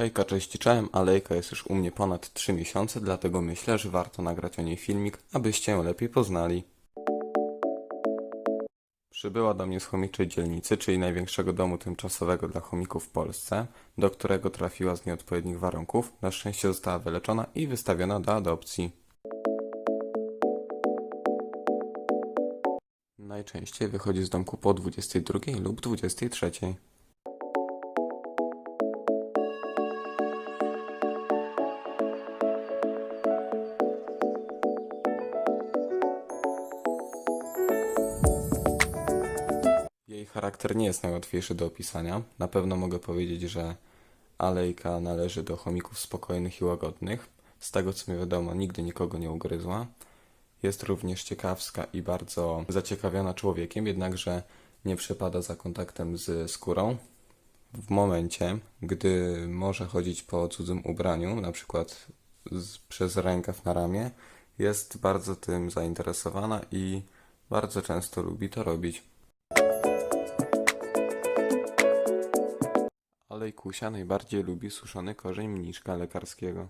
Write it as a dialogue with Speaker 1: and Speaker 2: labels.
Speaker 1: Hejka, cześć, czołem. Alejka jest już u mnie ponad 3 miesiące, dlatego myślę, że warto nagrać o niej filmik, abyście ją lepiej poznali. Przybyła do mnie z chomiczej dzielnicy, czyli największego domu tymczasowego dla chomików w Polsce, do którego trafiła z nieodpowiednich warunków. Na szczęście została wyleczona i wystawiona do adopcji. Najczęściej wychodzi z domku po 22 lub 23. charakter nie jest najłatwiejszy do opisania. Na pewno mogę powiedzieć, że Alejka należy do chomików spokojnych i łagodnych. Z tego co mi wiadomo, nigdy nikogo nie ugryzła. Jest również ciekawska i bardzo zaciekawiona człowiekiem, jednakże nie przepada za kontaktem z skórą. W momencie, gdy może chodzić po cudzym ubraniu, na przykład z, przez rękaw na ramię, jest bardzo tym zainteresowana i bardzo często lubi to robić. Alejkusia najbardziej lubi suszony korzeń mniszka lekarskiego.